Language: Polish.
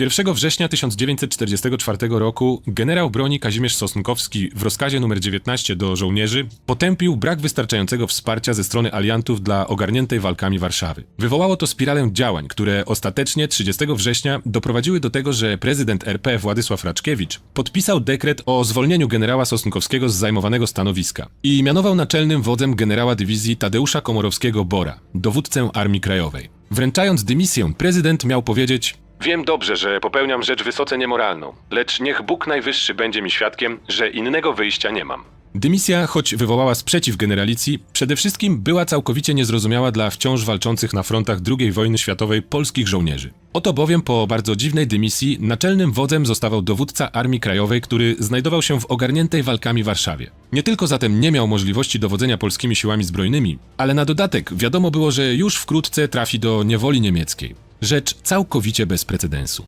1 września 1944 roku generał broni Kazimierz Sosnkowski w rozkazie nr 19 do żołnierzy potępił brak wystarczającego wsparcia ze strony aliantów dla ogarniętej walkami Warszawy. Wywołało to spiralę działań, które ostatecznie 30 września doprowadziły do tego, że prezydent RP Władysław Raczkiewicz podpisał dekret o zwolnieniu generała Sosnkowskiego z zajmowanego stanowiska i mianował naczelnym wodzem generała dywizji Tadeusza Komorowskiego-Bora, dowódcę Armii Krajowej. Wręczając dymisję, prezydent miał powiedzieć Wiem dobrze, że popełniam rzecz wysoce niemoralną, lecz niech Bóg Najwyższy będzie mi świadkiem, że innego wyjścia nie mam. Dymisja, choć wywołała sprzeciw generalicji, przede wszystkim była całkowicie niezrozumiała dla wciąż walczących na frontach II wojny światowej polskich żołnierzy. Oto bowiem po bardzo dziwnej dymisji naczelnym wodzem zostawał dowódca Armii Krajowej, który znajdował się w ogarniętej walkami Warszawie. Nie tylko zatem nie miał możliwości dowodzenia polskimi siłami zbrojnymi, ale na dodatek wiadomo było, że już wkrótce trafi do niewoli niemieckiej. Rzecz całkowicie bez precedensu.